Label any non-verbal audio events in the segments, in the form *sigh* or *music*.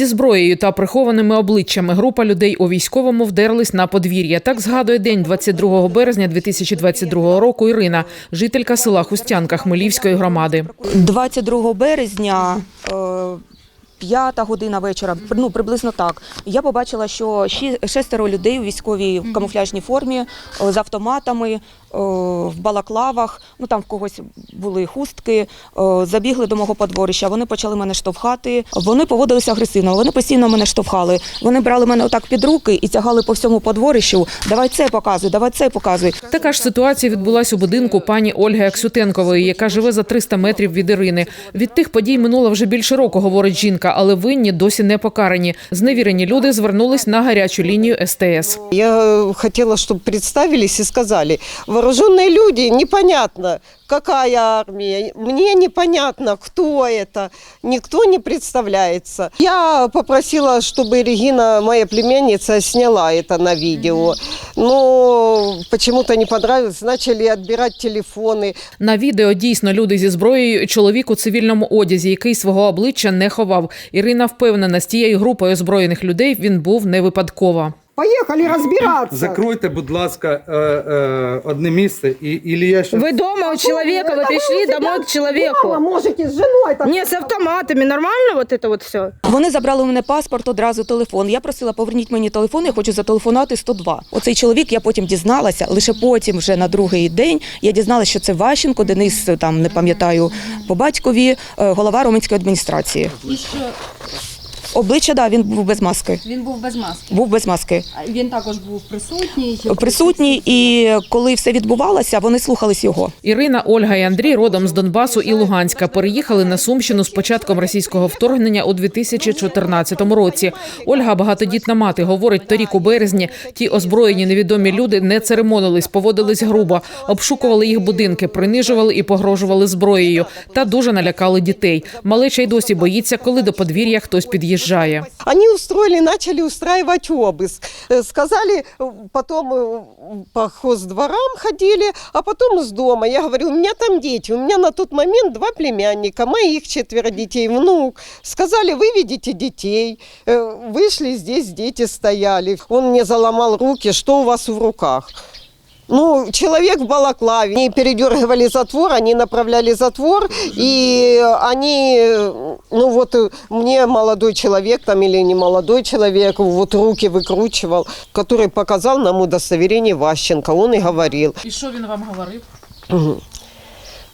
Зі зброєю та прихованими обличчями група людей у військовому вдерлись на подвір'я. Так згадує день 22 березня 2022 року Ірина, жителька села Хустянка Хмелівської громади. 22 березня. е, П'ята година вечора, ну приблизно так. Я побачила, що шестеро людей у військовій камуфляжній формі е, з автоматами в балаклавах. Ну там в когось були хустки. е, Забігли до мого подворища. Вони почали мене штовхати. Вони поводилися агресивно. Вони постійно мене штовхали. Вони брали мене отак під руки і тягали по всьому подворищу. Давай це показуй, давай це показуй. Така ж ситуація відбулася у будинку пані Ольги Аксютенкової, яка живе за 300 метрів від Ірини. Від тих подій минуло вже більше року, говорить жінка, але винні досі не покарані. Зневірені люди звернулись на гарячу лінію СТС. Я хотела, чтобы представились и сказали, вооруженные люди, непонятно, какая армия, мне непонятно, кто это, никто не представляется. Я попросила, чтобы Регина, моя племянница, сняла это на видео, но почему-то не понравилось, начали отбирать телефоны, На відео дійсно люди зі зброєю, і чоловік у цивільному одязі, який свого обличчя не ховав. Ірина впевнена, з тією групою озброєних людей він був не випадково. Поехали разбираться. Закройте, будь ласка, е, е, одне місце, і і я ще Вы дома у человека, вы пришли домой к человеку. можете с женой так Не, с автоматами, нормально вот это вот все? Вони забрали у мене паспорт, одразу телефон. Я просила, поверніть мені телефон, я хочу зателефонувати 102. Оцей чоловік я потім дізналася, лише потім, вже на другий день, я дізналася, що це Ващенко, Денис, там не пам'ятаю, по батькові, е, голова Роменської адміністрації. І що Обличчя, да, він був без маски. він був без маски. Був без маски. Він також був присутній. Присутній, і коли все відбувалося, вони слухались його. Ірина, Ольга і Андрій родом з Донбасу і Луганська переїхали на Сумщину з початком російського вторгнення у 2014 році. Ольга, багатодітна мати, говорить, торік у березні ті озброєні невідомі люди не церемонились, поводились грубо, обшукували їх будинки, принижували і погрожували зброєю та дуже налякали дітей. Малеча й досі боїться, коли до подвір'я хтось під'їжджає. Они устроили, начали устраивать обыск. Э, Сказали, э, потом э, по хоздворам ходили, а потом из дома. Я говорю, у меня там дети, у меня на тот момент два племянника, моих четверо детей, внук. Сказали, выведите детей. Вышли, здесь дети стояли. Он мне заломал руки, что у вас в руках? Ну, человек в балаклаве. Они передергивали затвор, они направляли затвор, и они, э, ну вот э, мне молодой человек там или не молодой человек, вот руки выкручивал, который показал нам удостоверение Ващенко. Он и говорил. І що він вам говорив?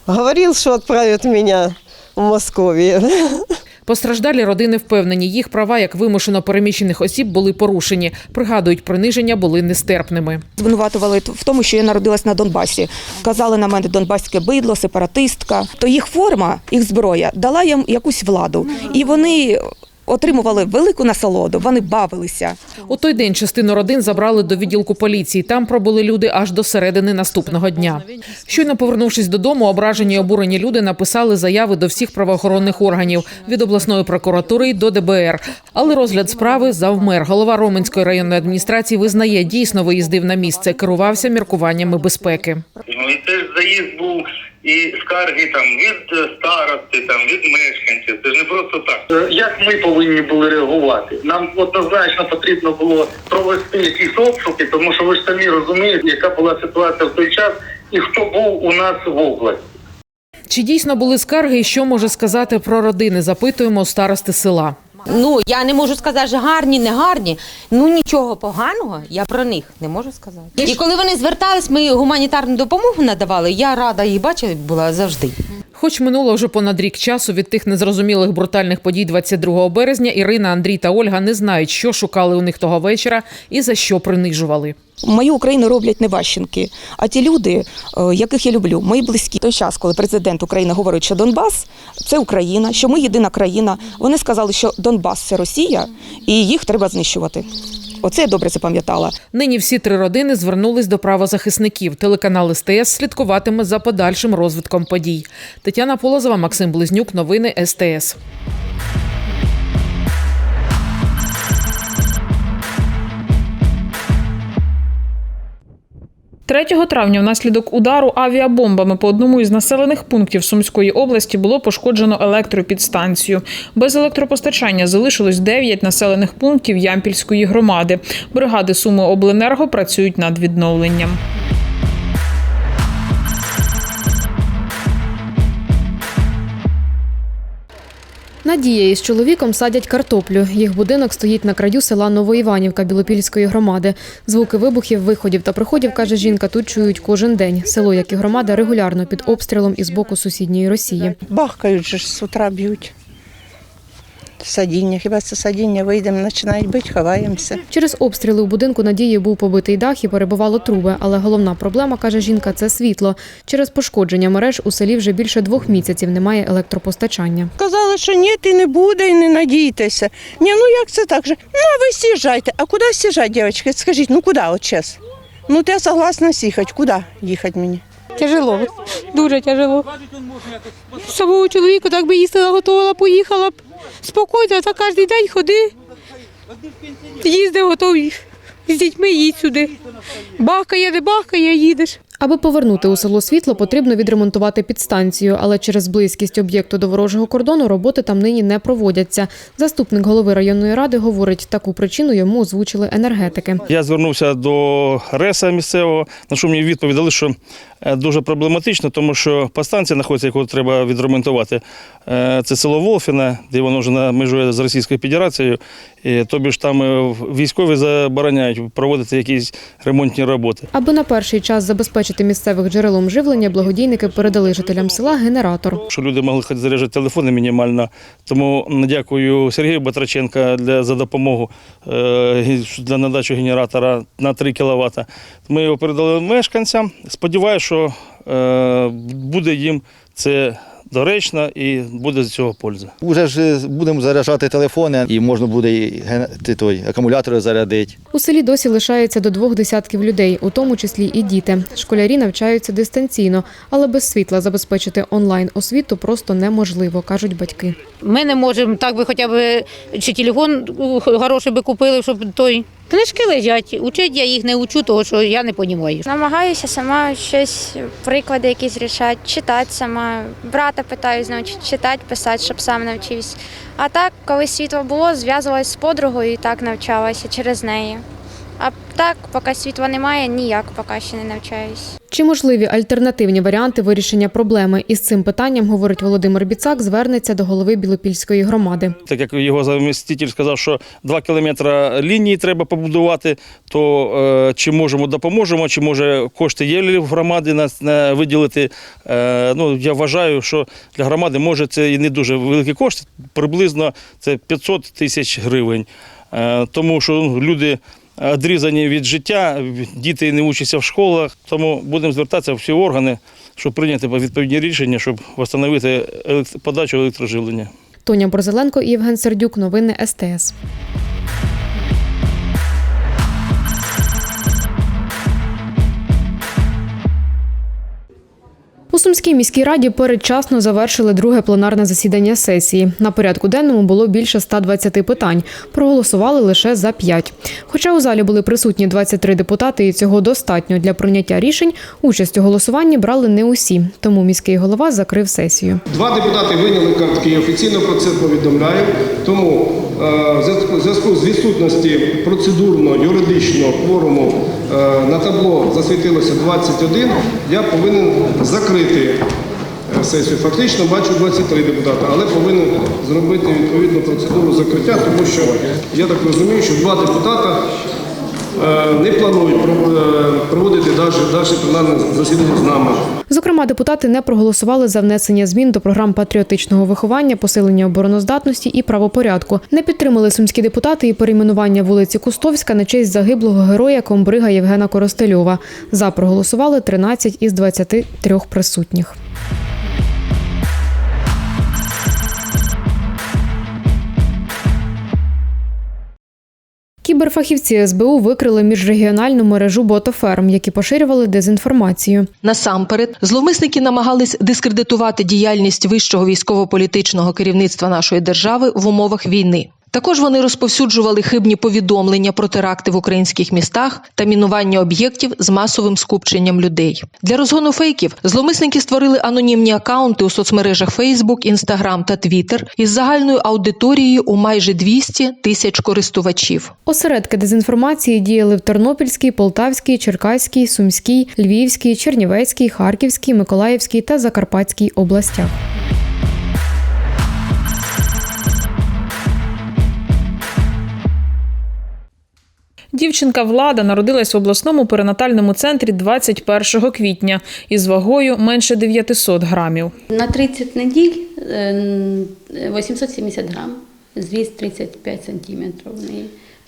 Говорил, что отправят меня в Московию. *laughs* Постраждалі родини впевнені, їх права як вимушено переміщених осіб були порушені. Пригадують, приниження були нестерпними. Звинуватували в тому, що я народилась на Донбасі. Казали на мене донбаське бидло, сепаратистка. То їх форма, їх зброя дала їм якусь владу. І вони отримували велику насолоду, вони бавилися. У той день частину родин забрали до відділку поліції. Там пробули люди аж до середини наступного дня. Щойно повернувшись додому, ображені й обурені люди написали заяви до всіх правоохоронних органів від обласної прокуратури до ДБР. Але розгляд справи завмер. Голова Роменської районної адміністрації визнає, дійсно виїздив на місце, керувався міркуваннями безпеки. Ну і це заїзд був і скарги там від старости, там від мешканців. Це ж не просто так. Е, Як ми повинні були реагувати? Нам однозначно потрібно було провести якісь обшуки, тому що ви ж самі розумієте, яка була ситуація в той час і хто був у нас в області. Чи дійсно були скарги, і що може сказати про родини? Запитуємо старости села. Ну, я не можу сказати, що гарні, не гарні. Ну нічого поганого я про них не можу сказати. І коли вони звертались, ми гуманітарну допомогу надавали. Я рада їх бачити була завжди. Хоч минуло вже понад рік часу від тих незрозумілих брутальних подій 22 березня, Ірина, Андрій та Ольга не знають, що шукали у них того вечора і за що принижували. Мою Україну роблять не Ващенки, а ті люди, е, яких я люблю, мої близькі. Той час, коли президент України говорить, що Донбас це Україна, що ми єдина країна. Вони сказали, що Донбас це Росія, і їх треба знищувати. Оце я добре запам'ятала. Нині всі три родини звернулись до правозахисників. Телеканал СТС слідкуватиме за подальшим розвитком подій. Тетяна Полозова, Максим Близнюк. Новини СТС. 3 травня внаслідок удару авіабомбами по одному із населених пунктів Сумської області було пошкоджено електропідстанцію. Без електропостачання залишилось 9 населених пунктів Ямпільської громади. Бригади Суми Обленерго працюють над відновленням. Надія із чоловіком садять картоплю. Їх будинок стоїть на краю села Новоіванівка Білопільської громади. Звуки вибухів, виходів та приходів, каже жінка, тут чують кожен день. Село, як і громада, регулярно під обстрілом із боку сусідньої Росії. Бахкають ж з утра б'ють. Садіння, хіба це садіння вийдемо, починають бити, ховаємося. Через обстріли у будинку Надії був побитий дах і перебувало труби. Але головна проблема, каже жінка, це світло. Через пошкодження мереж у селі вже більше двох місяців немає електропостачання. Казали, що ні, і не буде, і не надійтеся. Ні, ну як це так же? Ну, а ви сіжайте. А куди сіжати, дівчатки? Скажіть, ну куди от час? Ну, я согласна сіхати. Куди їхати мені? Тяжело, дуже тяжело. Самого чоловіка так би їсти готувала, поїхала б. Спокійно, та кожен день ходи. Їзди готові. З дітьми їдь сюди. Бахкає, не бахкає, їдеш. Аби повернути у село світло, потрібно відремонтувати підстанцію, але через близькість об'єкту до ворожого кордону роботи там нині не проводяться. Заступник голови районної ради говорить, таку причину йому озвучили енергетики. Я звернувся до РЕСа місцевого, на що мені відповідали, що е, дуже проблематично, тому що підстанція знаходиться, яку треба відремонтувати. Е, Це село Волфіна, де воно вже межує з Російською Федерацією. І, тобі ж там е, військові забороняють проводити якісь ремонтні роботи. Аби на перший час забезпечити місцевих джерелом живлення, благодійники передали жителям села генератор. Що люди могли хоч заряджати телефони мінімально. Тому дякую Сергію Батраченка для, за допомогу е, для надачі генератора на 3 кВт. Ми його передали мешканцям. Сподіваюся, що е, буде їм це доречно і буде з цього польза. Уже ж е, будемо заряджати телефони і можна буде і генти той акумулятори зарядити. У селі досі лишається до двох десятків людей, у тому числі і діти. Школярі навчаються дистанційно, але без світла забезпечити онлайн освіту просто неможливо, кажуть батьки. Ми не можемо так би хоча б чи телефон uh, хороший би купили, щоб той. Книжки лежать. Учить я їх не учу, тому що я не розумію. Намагаюся сама щось, приклади якісь рішати, читати сама. Брата питаюсь навчити читати, писати, щоб сам навчився. А так, коли світло було, зв'язувалася з подругою і так навчалася через неї. А так, поки світла немає, ніяк поки ще не навчаюсь. Чи можливі альтернативні варіанти вирішення проблеми? Із цим питанням, говорить Володимир Біцак, звернеться до голови Білопільської громади. Так як його заміститель сказав, що 2 кілометри лінії треба побудувати, то е, чи можемо допоможемо, чи може кошти є в громади на, на виділити. Е, ну, я вважаю, що для громади може це і не дуже великі кошти, приблизно це 500 тисяч гривень. Е, тому що ну, люди. Одрізані від життя, діти не вчаться в школах, тому будемо звертатися в всі органи, щоб прийняти відповідні рішення, щоб встановити подачу електроживлення. Тоня Борзеленко і Євген Сердюк. Новини СТС. У Сумській міській раді передчасно завершили друге пленарне засідання сесії. На порядку денному було більше 120 питань. Проголосували лише за 5. Хоча у залі були присутні 23 депутати, і цього достатньо для прийняття рішень. Участь у голосуванні брали не усі, тому міський голова закрив сесію. Два депутати виняли картки і офіційно про це повідомляю. Тому е, в зв'язку- з відсутності процедурно-юридичного кворуму е, на табло засвітилося 21, я повинен закрити е, сесію. Фактично бачу 23 депутати, але повинен зробити відповідну процедуру закриття, тому що я так розумію, що два депутата е, не планують е, проводити далі пленарне засідання з нами. Зокрема, депутати не проголосували за внесення змін до програм патріотичного виховання, посилення обороноздатності і правопорядку. Не підтримали сумські депутати і перейменування вулиці Кустовська на честь загиблого героя комбрига Євгена Коростельова. За проголосували 13 із 23 присутніх. Кіберфахівці СБУ викрили міжрегіональну мережу ботоферм, які поширювали дезінформацію. Насамперед, зловмисники намагались дискредитувати діяльність вищого військово-політичного керівництва нашої держави в умовах війни. Також вони розповсюджували хибні повідомлення про теракти в українських містах та мінування об'єктів з масовим скупченням людей. Для розгону фейків зловмисники створили анонімні акаунти у соцмережах Facebook, Instagram та Twitter із загальною аудиторією у майже 200 тисяч користувачів. Осередки дезінформації діяли в Тернопільській, Полтавській, Черкаській, Сумській, Львівській, Чернівецькій, Харківській, Миколаївській та Закарпатській областях. Дівчинка Влада народилась в обласному перинатальному центрі 21 квітня із вагою менше 900 грамів. На 30 неділь е, 870 грам, зріст 35 сантиметрів.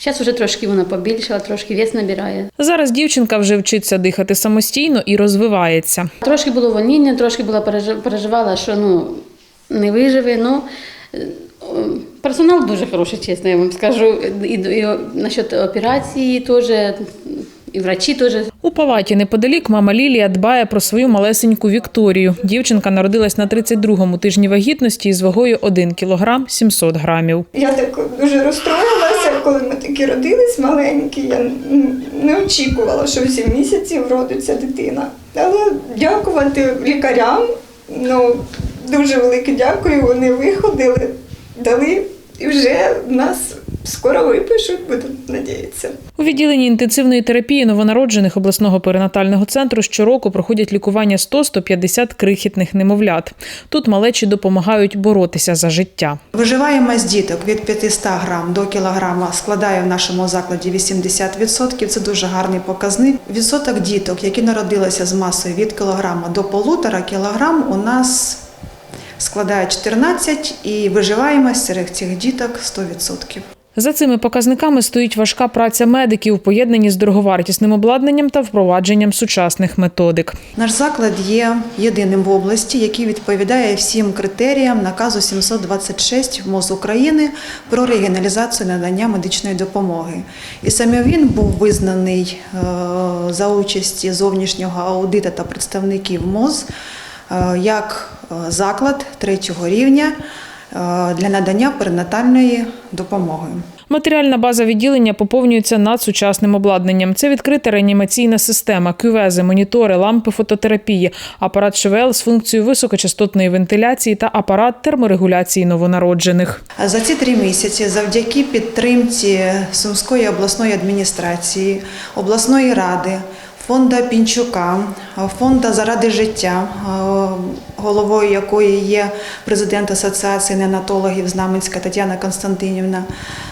Зараз вже трошки вона побільшала, трошки вес набирає. Зараз дівчинка вже вчиться дихати самостійно і розвивається. Трошки було волніння, трошки була пережи- переживала, що ну, не виживе. Ну, е, персонал дуже хороший, чесно, я вам скажу. І, і, і насчет операції теж, і врачі теж. У палаті неподалік мама Лілія дбає про свою малесеньку Вікторію. Дівчинка народилась на 32-му тижні вагітності із вагою 1 кілограм 700 грамів. Я так дуже розстроїлася, коли ми такі родились маленькі. Я не очікувала, що в 7 місяців родиться дитина. Але дякувати лікарям, ну дуже велике дякую. Вони виходили, дали і вже нас скоро випишуть, буду надіятися. У відділенні інтенсивної терапії новонароджених обласного перинатального центру щороку проходять лікування 100-150 крихітних немовлят. Тут малечі допомагають боротися за життя. Виживаємость діток від 500 грам до кілограма складає в нашому закладі 80%. Це дуже гарний показник. Відсоток діток, які народилися з масою від кілограма до полутора кілограм, у нас складає 14 і виживаємость серед цих діток 100%. За цими показниками стоїть важка праця медиків, в поєднанні з дороговартісним обладнанням та впровадженням сучасних методик. Наш заклад є єдиним в області, який відповідає всім критеріям наказу 726 МОЗ України про регіоналізацію надання медичної допомоги. І саме він був визнаний е, за участі зовнішнього аудита та представників МОЗ як е, заклад третього рівня е, для надання перинатальної допомоги. Матеріальна база відділення поповнюється надсучасним обладнанням. Це відкрита реанімаційна система, кювези, монітори, лампи фототерапії, апарат ШВЛ з функцією високочастотної вентиляції та апарат терморегуляції новонароджених. За ці три місяці, завдяки підтримці Сумської обласної адміністрації, обласної ради, фонда Пінчука, фонда заради життя, головою якої є президент Асоціації неонатологів Знаменська Тетяна Константинівна,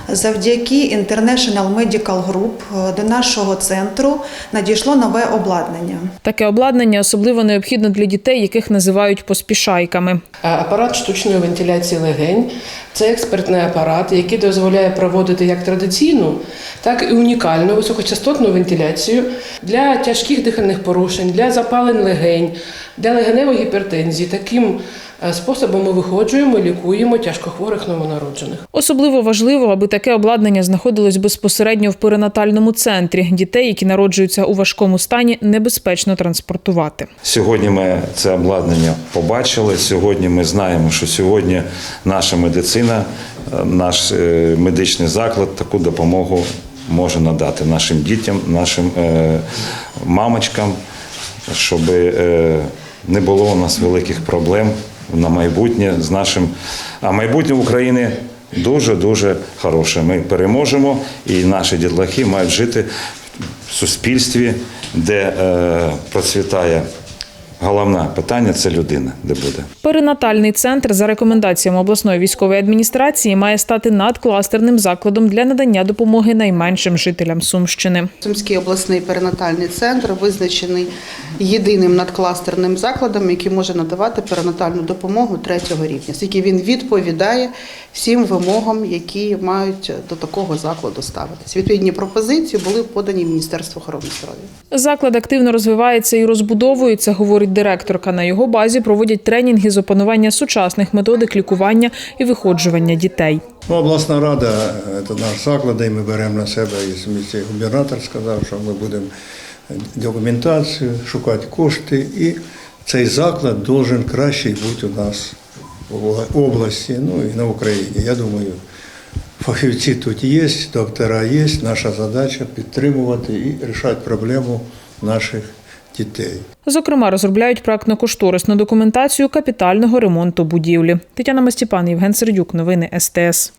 завдяки International Medical Group до нашого центру надійшло нове обладнання. Таке обладнання особливо необхідно для дітей, яких називають поспішайками. Апарат штучної вентиляції легень це експертний апарат, який дозволяє проводити як традиційну, так і унікальну високочастотну вентиляцію для тяжких дихальних порушень, для запалень легень, для легеневої гіпертензії. Таким е, способом ми виходжуємо, лікуємо тяжкохворих новонароджених. Особливо важливо, аби таке обладнання знаходилось безпосередньо в перинатальному центрі. Дітей, які народжуються у важкому стані, небезпечно транспортувати. Сьогодні ми це обладнання побачили. Сьогодні ми знаємо, що сьогодні наша медицина, е, наш е, медичний заклад таку допомогу може надати нашим дітям, нашим е, мамочкам, щоб е, не було у нас великих проблем на майбутнє з нашим. А майбутнє України дуже дуже хороше. Ми переможемо, і наші дітлахи мають жити в суспільстві, де е, процвітає. Головне питання це людина, де буде. Перинатальний центр за рекомендаціями обласної військової адміністрації має стати надкластерним закладом для надання допомоги найменшим жителям Сумщини. Сумський обласний перинатальний центр визначений єдиним надкластерним закладом, який може надавати перинатальну допомогу третього рівня, оскільки він відповідає всім вимогам, які мають до такого закладу ставитись. Відповідні пропозиції були подані Міністерству охорони здоров'я. Заклад активно розвивається і розбудовується, говорить говорить директорка. На його базі проводять тренінги з опанування сучасних методик лікування і виходжування дітей. Ну, обласна рада це наш заклад, і ми беремо на себе, і місцевий губернатор сказав, що ми будемо документацію, шукати кошти, і цей заклад має краще бути у нас в області, ну і на Україні. Я думаю, фахівці тут є, доктора є. Наша задача підтримувати і рішати проблему наших дітей. Зокрема, розробляють проектно-кошторисну документацію капітального ремонту будівлі. Тетяна Мастіпан, Євген Сердюк. Новини СТС.